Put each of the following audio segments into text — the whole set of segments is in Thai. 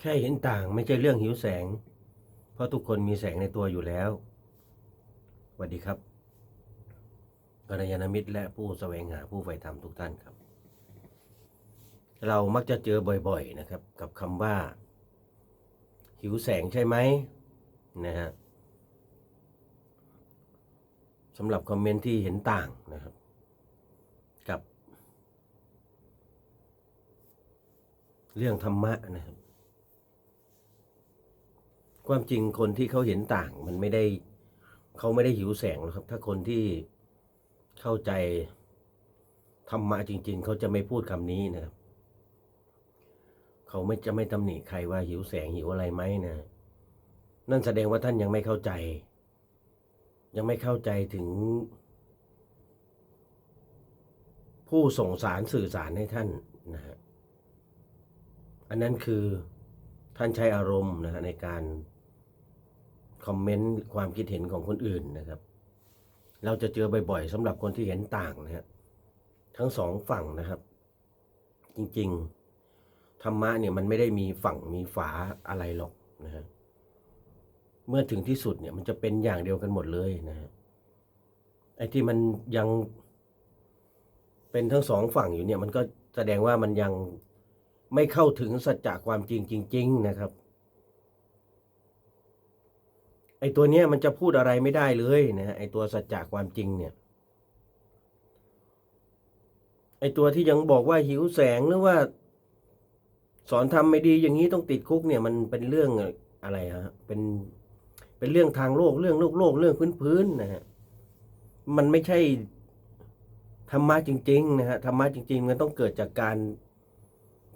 แค่เห็นต่างไม่ใช่เรื่องหิวแสง เพราะทุกคนมีแสงในตัวอยู่แล้วสวัสดีครับกัลยาณมิตรและผู้แสวงหาผู้ใฝ่ธรรมทุกท่านครับ เรามักจะเจอบ่อยๆนะครับ กับคำว่า หิวแสงใช่ไหมนะฮะสำหรับคอมเมนต์ที่เห็นต่างนะครับ กับ เรื่องธรรมะนะครับ ความจริงคนที่เขาเห็นต่างมันไม่ได้เขาไม่ได้หิวแสงหรอกครับ ถ้าคนที่เข้าใจธรรมะจริง ๆ เขาจะไม่พูดคำนี้นะครับ เขาไม่จะไม่ตำหนิใครว่าหิวแสงหิวอะไรไหมนะ นั่นแสดงว่าท่านยังไม่เข้าใจ ยังไม่เข้าใจถึง ผู้ส่งสารสื่อสารให้ท่านนะฮะอันนั้นคือท่านใช้อารมณ์นะฮะในการ คอมเมนต์ความคิดเห็นของคนอื่นนะครับ เราจะเจอบ่อยๆสำหรับคนที่เห็นต่างนะฮะทั้งสองฝั่งนะครับ จริงๆธรรมะเนี่ยมันไม่ได้มีฝั่งมีฝาอะไรหรอกนะฮะเมื่อถึงที่สุดเนี่ยมันจะเป็นอย่างเดียวกันหมดเลยนะฮะไอ้ที่มันยังเป็นทั้งสองฝั่งอยู่เนี่ย มันก็แสดงว่ามันยังไม่เข้าถึงสัจจะความจริงจริง ๆ นะครับ ไอ้ตัวเนี้ยมันจะพูดอะไรไม่ได้เลยนะฮะไอ้ตัวสัจจะความจริงเนี่ย ไอ้ตัวที่ยังบอกว่าหิวแสงหรือว่า สอนทำไม่ดีอย่างนี้ต้องติดคุกเนี่ยมันเป็นเรื่องอะไรฮะเป็นเป็นเรื่องทางโลกเรื่องโลกโลกเรื่องพื้นพื้นนะฮะมันไม่ใช่ธรรมะจริงๆนะฮะธรรมะจริง ๆ มันต้องเกิดจากการ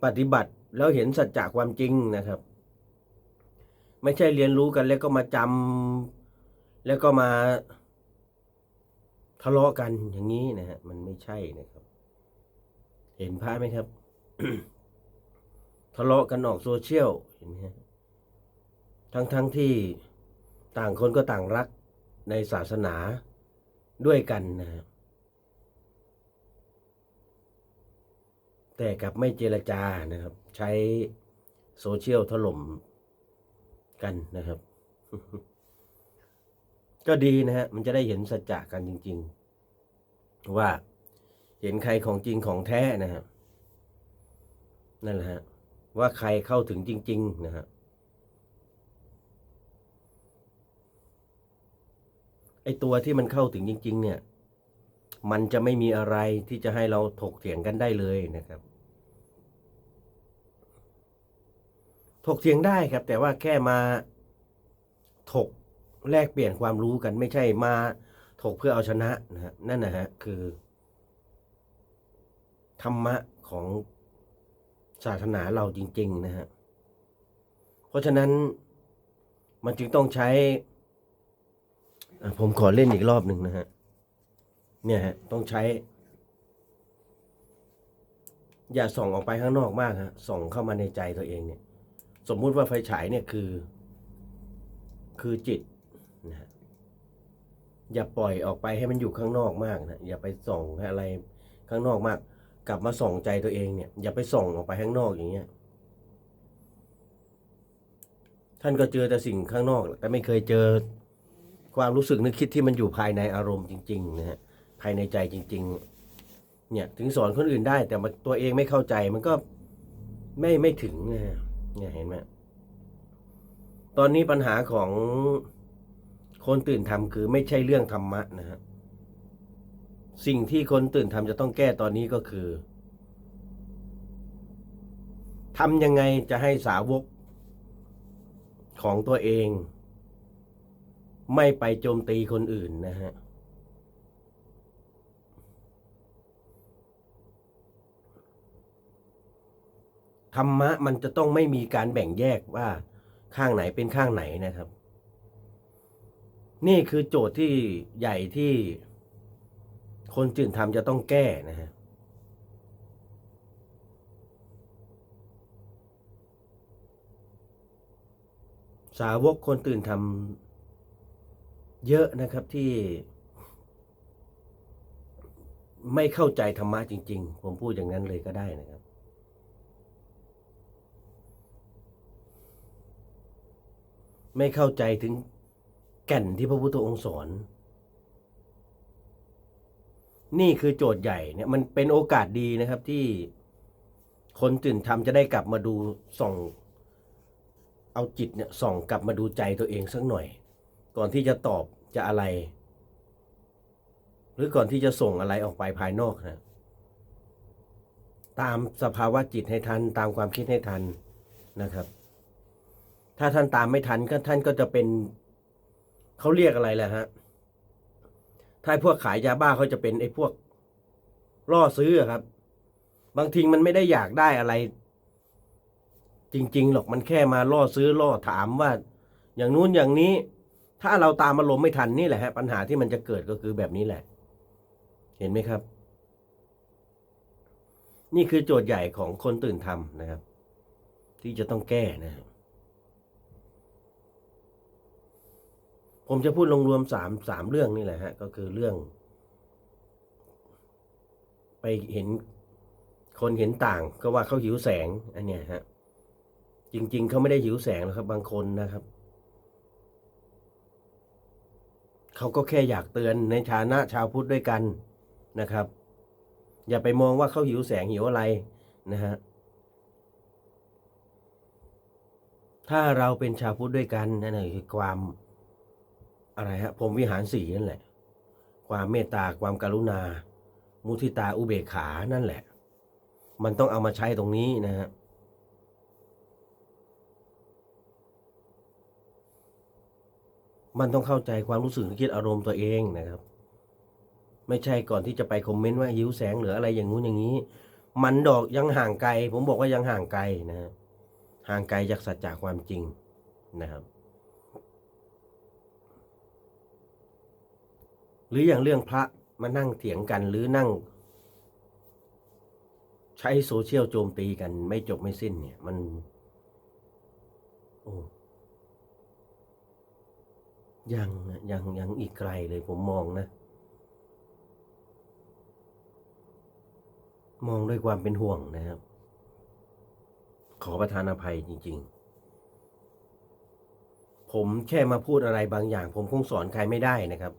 ปฏิบัติแล้วเห็นสัจจะความจริงนะครับ ไม่ใช่เรียนรู้กันแล้วก็มาจำแล้วก็มาทะเลาะกันอย่างนี้นะฮะมันไม่ใช่นะครับ เห็นภาพไหมครับ ทะเลาะกันออกโซเชียลเห็นไหมฮะทั้งทั้งที่ต่างคนก็ต่างรักในศาสนาด้วยกันนะฮะแต่กลับไม่เจรจานะครับ ใช้โซเชียลถล่ม กันนะครับ ก็ดีนะฮะ มันจะได้เห็นสัจจะกันจริง ๆ ว่าเห็นใครของจริงของแท้นะฮะนั่นแหละฮะว่าใครเข้าถึงจริง ๆ นะฮะไอตัวที่มันเข้าถึงจริง ๆ เนี่ย มันจะไม่มีอะไรที่จะให้เราถกเถียงกันได้เลยนะครับ ถกเถียงได้ครับ แต่ว่าแค่มาถกแลกเปลี่ยนความรู้กันไม่ใช่มาถกเพื่อเอาชนะนะฮะนั่นนะฮะคือ ธรรมะของศาสนาเราจริง ๆ นะฮะเพราะฉะนั้นมันจึงต้องใช้ ผมขอเล่นอีกรอบหนึ่งนะฮะเนี่ยฮะต้องใช้ อย่าส่องออกไปข้างนอกมากฮะส่องเข้ามาในใจตัวเองเนี่ย สมมุติว่าไฟฉายเนี่ยคือ คือจิตนะฮะอย่าปล่อยออกไปให้มันอยู่ข้างนอกมากนะอย่าไปส่องให้อะไรข้างนอกมาก กลับมาส่องใจตัวเองเนี่ย อย่าไปส่องออกไปข้างนอกอย่างเงี้ยท่านก็เจอแต่สิ่งข้างนอก แต่ไม่เคยเจอความรู้สึกนึกคิดที่มันอยู่ภายในอารมณ์จริงๆนะฮะภายในใจจริง ๆ เนี่ยถึงสอนคนอื่นได้ แต่มันตัวเองไม่เข้าใจมันก็ไม่ไม่ถึงนะฮะ เนี่ยเห็นไหมตอนนี้ปัญหาของคนตื่นทำคือไม่ใช่เรื่องธรรมะนะฮะสิ่งที่คนตื่นทำจะต้องแก้ตอนนี้ก็คือทำยังไงจะให้สาวกของตัวเอง ไม่ไปโจมตีคนอื่นนะฮะ ธรรมะมันจะต้องไม่มีการแบ่งแยกว่าข้างไหนเป็นข้างไหนนะครับ นี่คือโจทย์ที่ใหญ่ที่คนจื่นทำจะต้องแก้นะฮะสาวกคนตื่นทำเยอะนะครับที่ ไม่เข้าใจธรรมะจริง ๆ ผมพูดอย่างนั้นเลยก็ได้นะครับ ไม่เข้าใจถึงแก่นที่พระพุทธองค์สอน นี่คือโจทย์ใหญ่เนี่ยมันเป็นโอกาสดีนะครับที่คนตื่นทำจะได้กลับมาดูส่องเอาจิตเนี่ยส่องกลับมาดูใจตัวเองสักหน่อย ก่อนที่จะตอบจะอะไร หรือก่อนที่จะส่งอะไรออกไปภายนอกนะตามสภาวะจิตให้ทัน ตามความคิดให้ทันนะครับ ถ้าท่านตามไม่ทันก็ท่านก็จะเป็นเขาเรียกอะไรแหละฮะถ้าพวกขายยาบ้าเขาจะเป็นไอ้พวกล่อซื้อครับ บางทีมันไม่ได้อยากได้อะไร จริง ๆ หรอกมันแค่มาล่อซื้อล่อถามว่า อย่างนู้นอย่างนี้ ถ้าเราตามอารมณ์ไม่ทันนี่แหละฮะปัญหาที่มันจะเกิดก็คือแบบนี้แหละ เห็นไหมครับ นี่คือโจทย์ใหญ่ของคนตื่นทำนะครับ ที่จะต้องแก้นะครับ ผมจะพูดรวมๆสามสามเรื่องนี่แหละฮะ ก็คือเรื่อง ไปเห็นคนเห็นต่างก็ว่าเขาหิวแสง อันเนี้ยฮะ จริง ๆเขาไม่ได้หิวแสงหรอกครับ บางคนนะครับเขาก็แค่อยากเตือนในฐานะชาวพุทธด้วยกันนะครับ อย่าไปมองว่าเขาหิวแสงหิวอะไรนะฮะถ้าเราเป็นชาวพุทธด้วยกันนั่นคือความ อะไรฮะผมวิหารสีนั่นแหละ ความเมตตาความกรุณา มุทิตาอุเบกขานั่นแหละ มันต้องเอามาใช้ตรงนี้นะฮะมันต้องเข้าใจความรู้สึกคิดอารมณ์ตัวเองนะครับ ไม่ใช่ก่อนที่จะไปคอมเมนต์ว่าหิวแสงหรืออะไรอย่างงู้นอย่างนี้ มันดอกยังห่างไกล ผมบอกว่ายังห่างไกลนะฮะห่างไกลจากสัจจะความจริงนะครับ หรืออย่างเรื่องพระมานั่งเถียงกันหรือนั่ง ใช้โซเชียลโจมตีกันไม่จบไม่สิ้นเนี่ย มัน โอ้ยังยังยังอีกไกลเลยผมมองนะ มองด้วยความเป็นห่วงนะครับ ขอประทานอภัยจริง ๆ ผมแค่มาพูดอะไรบางอย่าง ผมคงสอนใครไม่ได้นะครับ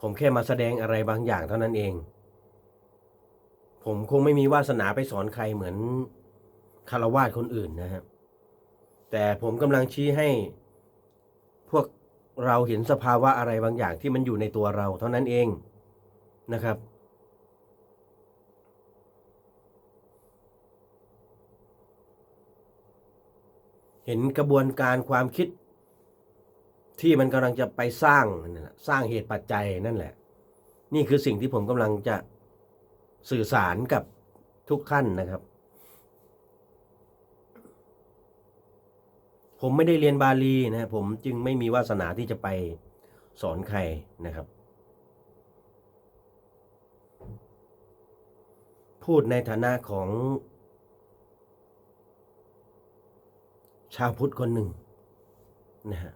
ผมแค่มาแสดงอะไรบางอย่างเท่านั้นเอง ผมคงไม่มีวาสนาไปสอนใครเหมือนคารวาสคนอื่นนะครับ แต่ผมกำลังชี้ให้ พวกเราเห็นสภาวะอะไรบางอย่างที่มันอยู่ในตัวเราเท่านั้นเองนะครับ เห็นกระบวนการความคิด ที่มันกำลังจะไปสร้างสร้างเหตุปัจจัยนั่นแหละ นี่คือสิ่งที่ผมกำลังจะสื่อสารกับทุกท่านนะครับ ผมไม่ได้เรียนบาลีนะผมจึงไม่มีวาสนาที่จะไปสอนใครนะครับ พูดในฐานะของ ชาวพุทธคนหนึ่งนะฮะ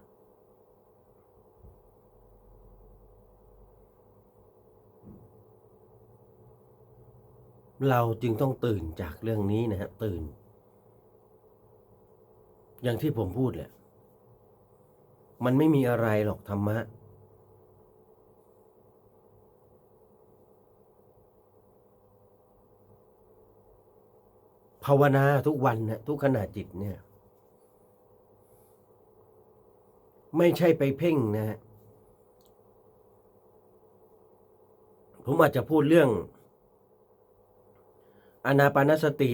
เราจึงต้องตื่นจากเรื่องนี้นะฮะตื่น อย่างที่ผมพูดแหละ มันไม่มีอะไรหรอกธรรมะ ภาวนาทุกวันนะทุกขณะจิตเนี่ย ไม่ใช่ไปเพ่งนะฮะผมอาจจะพูดเรื่อง อนาปานสติ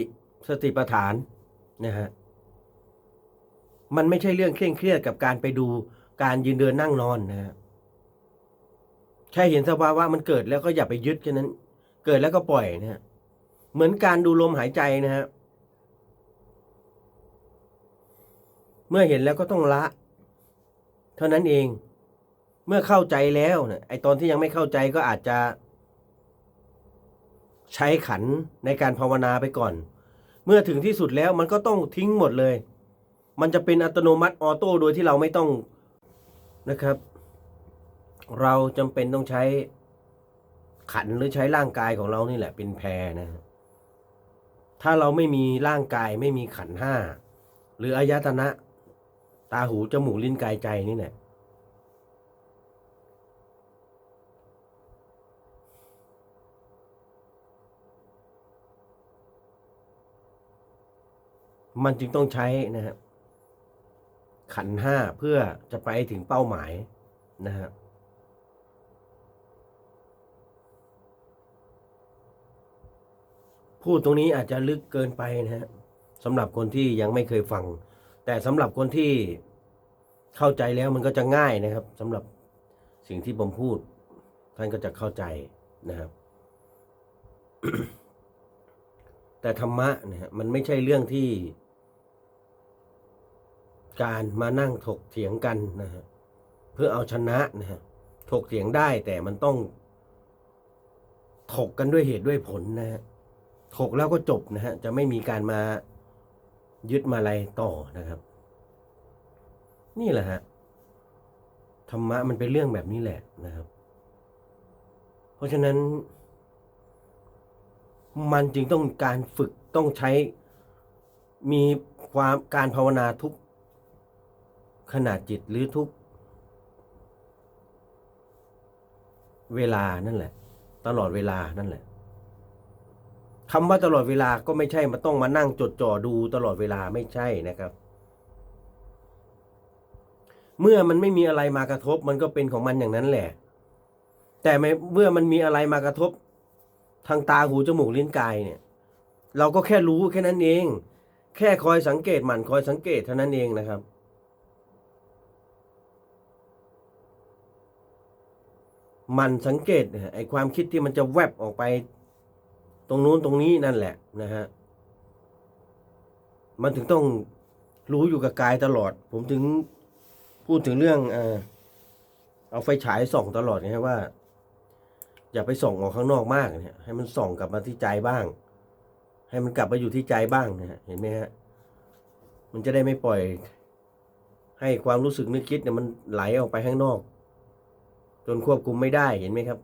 สติปัฏฐานนะฮะมันไม่ใช่เรื่องเคร่งเครียดกับการไปดูการยืนเดินนั่งนอนนะฮะแค่เห็นสภาวะมันเกิดแล้วก็อย่าไปยึดแค่นั้น เกิดแล้วก็ปล่อยนะฮะเหมือนการดูลมหายใจนะฮะเมื่อเห็นแล้วก็ต้องละ เท่านั้นเอง เมื่อเข้าใจแล้วเนี่ยไอตอนที่ยังไม่เข้าใจก็อาจจะ ใช้ขันในการภาวนาไปก่อน เมื่อถึงที่สุดแล้วมันก็ต้องทิ้งหมดเลย มันจะเป็นอัตโนมัติออโต้โดยที่เราไม่ต้องนะครับ เราจำเป็นต้องใช้ขันหรือใช้ร่างกายของเรานี่แหละเป็นแพรนะถ้าเราไม่มีร่างกายไม่มีขันห้าหรืออายตนะ ตาหูจมูกลิ้นกายใจนี่แหละ มันจึงต้องใช้นะครับขันห้าเพื่อจะไปถึงเป้าหมายนะฮะพูดตรงนี้อาจจะลึกเกินไปนะฮะสำหรับคนที่ยังไม่เคยฟัง แต่สำหรับคนที่เข้าใจแล้วมันก็จะง่ายนะครับสำหรับสิ่งที่ผมพูด ท่านก็จะเข้าใจนะครับ แต่ธรรมะนะฮะมันไม่ใช่เรื่องที่ การมานั่งถกเถียงกันนะฮะเพื่อเอาชนะนะฮะถกเถียงได้แต่มันต้อง ถกกันด้วยเหตุด้วยผลนะฮะถกแล้วก็จบนะฮะจะไม่มีการมายึดมาอะไรต่อนะครับ นี่แหละฮะธรรมะมันเป็นเรื่องแบบนี้แหละนะครับ เพราะฉะนั้น มันจึงต้องการฝึกต้องใช้มีความการภาวนาทุก ขนาดจิตหรือทุกเวลานั่นแหละ ตลอดเวลานั่นแหละคำว่าตลอดเวลาก็ไม่ใช่มาต้องมานั่งจดจ่อดูตลอดเวลาไม่ใช่นะครับ เมื่อมันไม่มีอะไรมากระทบมันก็เป็นของมันอย่างนั้นแหละ แต่เมื่อมันมีอะไรมากระทบ ทางตาหูจมูกลิ้นกายเนี่ย เราก็แค่รู้แค่นั้นเอง แค่คอยสังเกตหมันคอยสังเกตเท่านั้นเองนะครับ มันสังเกตนะไอความคิดที่มันจะแวบออกไป ตรงนู้นตรงนี้นั่นแหละนะฮะมันถึงต้องรู้อยู่กับกายตลอด ผมถึงพูดถึงเรื่องเออเอาไฟฉายส่องตลอดนะฮะว่า อย่าไปส่องออกข้างนอกมากเนี่ยให้มันส่องกลับมาที่ใจบ้าง ให้มันกลับมาอยู่ที่ใจบ้างนะฮะเห็นไหมฮะมันจะได้ไม่ปล่อย ให้ความรู้สึกนึกคิดเนี่ยมันไหลออกไปข้างนอก จนควบคุมไม่ได้เห็นไหมครับ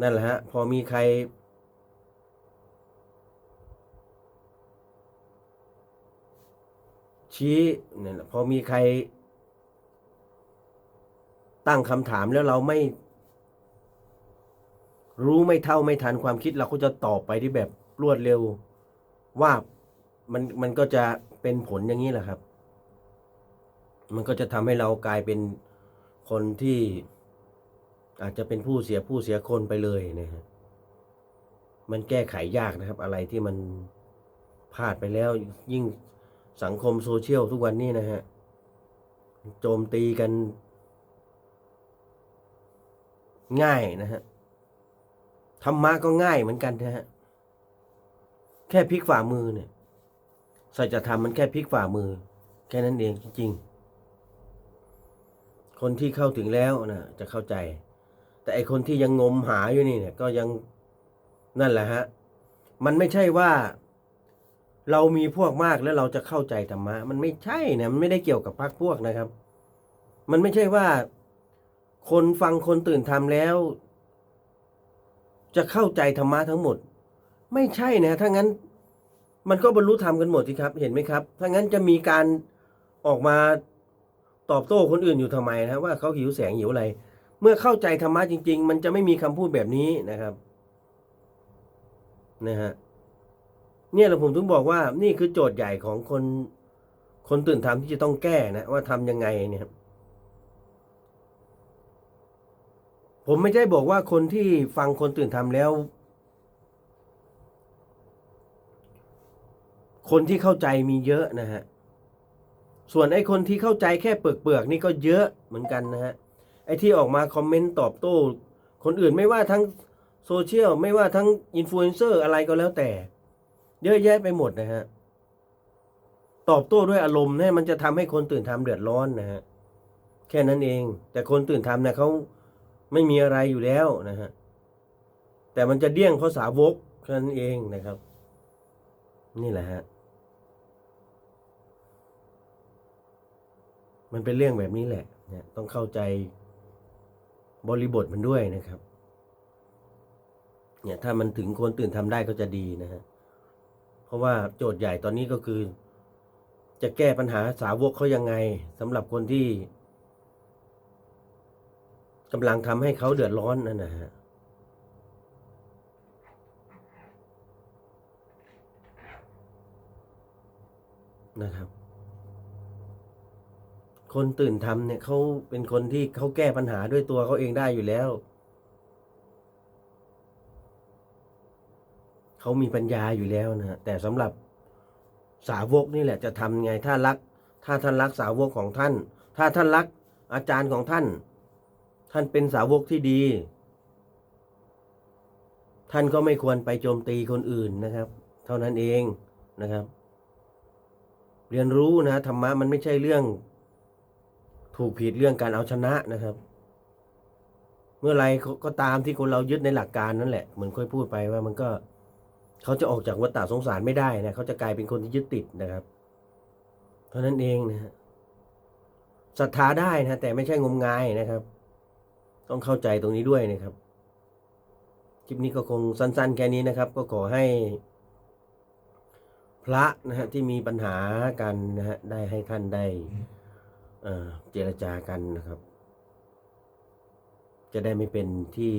นั่นแหละฮะ พอมีใคร ชี้เนี่ยพอมีใคร ตั้งคำถามแล้วเราไม่ รู้ไม่เท่าไม่ทันความคิดเราก็จะตอบไปที่แบบรวดเร็ว ว่ามันมันก็จะเป็นผลอย่างนี้แหละครับ มันก็จะทำให้เรากลายเป็นคนที่ อาจจะเป็นผู้เสียผู้เสียคนไปเลยนะฮะมันแก้ไขยากนะครับ อะไรที่มันพลาดไปแล้ว ยิ่งสังคมโซเชียลทุกวันนี้นะฮะโจมตีกัน ง่ายนะฮะธรรมะก็ง่ายเหมือนกันนะฮะแค่พลิกฝ่ามือเนี่ยสัจธรรมมันแค่พลิกฝ่ามือ แค่นั้นเองจริงๆคนที่เข้าถึงแล้วนะจะเข้าใจ แต่ไอคนที่ยังงมหาอยู่นี่เนี่ยก็ยังนั่นแหละฮะ มันไม่ใช่ว่า เรามีพวกมากแล้วเราจะเข้าใจธรรมะ มันไม่ใช่นะมันไม่ได้เกี่ยวกับพรรคพวกนะครับ มันไม่ใช่ว่า คนฟังคนตื่นทำแล้ว จะเข้าใจธรรมะทั้งหมด ไม่ใช่นะถ้างั้น มันก็บรรลุธรรมกันหมดสิครับ เห็นไหมครับ ถ้างั้นจะมีการออกมาตอบโต้คนอื่นอยู่ทำไมนะว่าเขาหิวแสงหิวอะไร เมื่อเข้าใจธรรมะจริง ๆ มันจะไม่มีคำพูดแบบนี้นะครับนะฮะเนี่ยเราผมถึงบอกว่านี่คือโจทย์ใหญ่ของคน คนตื่นทำที่จะต้องแก้นะว่าทำยังไงเนี่ยครับผมไม่ได้บอกว่าคนที่ฟังคนตื่นทำแล้ว คนที่เข้าใจมีเยอะนะฮะส่วนไอ้คนที่เข้าใจแค่เปลือกเปลือกๆนี่ก็เยอะเหมือนกันนะฮะ ไอ้ที่ออกมาคอมเมนต์ตอบโต้ คนอื่นไม่ว่าทั้งโซเชียลไม่ว่าทั้งอินฟลูเอนเซอร์อะไรก็แล้วแต่ เยอะแยะไปหมดนะฮะ ตอบโต้ด้วยอารมณ์เนี่ยมันจะทำให้คนตื่นทำเดือดร้อนนะฮะ แค่นั้นเอง แต่คนตื่นทำเนี่ยเขาไม่มีอะไรอยู่แล้วนะฮะ แต่มันจะเดี้ยงเพราะสาวกแค่นั้นเองนะครับ นี่แหละฮะ มันเป็นเรื่องแบบนี้แหละเนี่ยต้องเข้าใจ บริบทมันด้วยนะครับ เนี่ยถ้ามันถึงคนตื่นทำได้ก็จะดีนะฮะเพราะว่าโจทย์ใหญ่ตอนนี้ก็คือ จะแก้ปัญหาสาวกเขายังไงสำหรับคนที่กำลังทำให้เขาเดือดร้อนนั่นนะฮะนะครับ คนตื่นทำเนี่ยเขาเป็นคนที่เขาแก้ปัญหาด้วยตัวเขาเองได้อยู่แล้ว เขามีปัญญาอยู่แล้วนะ แต่สำหรับสาวกนี่แหละจะทำไงถ้ารัก ถ้าท่านรักสาวกของท่าน ถ้าท่านรักอาจารย์ของท่าน ท่านเป็นสาวกที่ดี ท่านก็ไม่ควรไปโจมตีคนอื่นนะครับ เท่านั้นเองนะครับ เรียนรู้นะธรรมะมันไม่ใช่เรื่อง ถูกผิดเรื่องการเอาชนะนะครับ เมื่อไรก็ตามที่คนเรายึดในหลักการนั่นแหละเหมือนค่อยพูดไปว่ามันก็เขาจะออกจากวัฏฏะสงสารไม่ได้นะเขาจะกลายเป็นคนที่ยึดติดนะครับ เท่านั้นเองนะฮะศรัทธาได้นะแต่ไม่ใช่งมงายนะครับ ต้องเข้าใจตรงนี้ด้วยนะครับคลิปนี้ก็คงสั้น ๆ แค่นี้นะครับ ก็ขอให้ พระนะฮะที่มีปัญหากันนะฮะได้ให้ท่านได้ เจรจากันนะครับ จะได้ไม่เป็นที่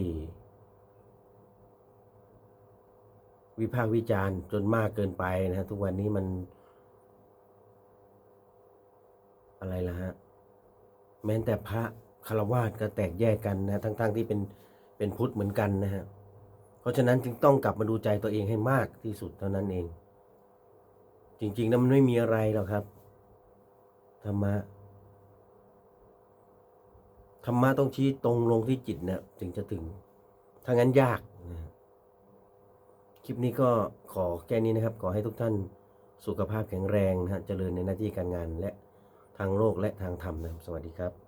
วิพากษ์วิจารณ์จนมากเกินไปนะ ทุกวันนี้มัน อะไรล่ะฮะ แม้แต่พระคารวาสก็แตกแยกกันนะทั้งๆทที่เป็นเป็นพุทธเหมือนกันนะฮะเพราะฉะนั้นจึงต้องกลับมาดูใจตัวเองให้มากที่สุดเท่านั้นเอง จริงๆนะมันไม่มีอะไรหรอกครับธรรมะ ธรรมะต้องชี้ตรงลงที่จิตนะถึงจะถึง ถ้างั้นยากนะคลิปนี้ก็ขอแค่นี้นะครับ ขอให้ทุกท่านสุขภาพแข็งแรงนะฮะเจริญในหน้าที่การงานและทางโลกและทางธรรมนะครับสวัสดีครับ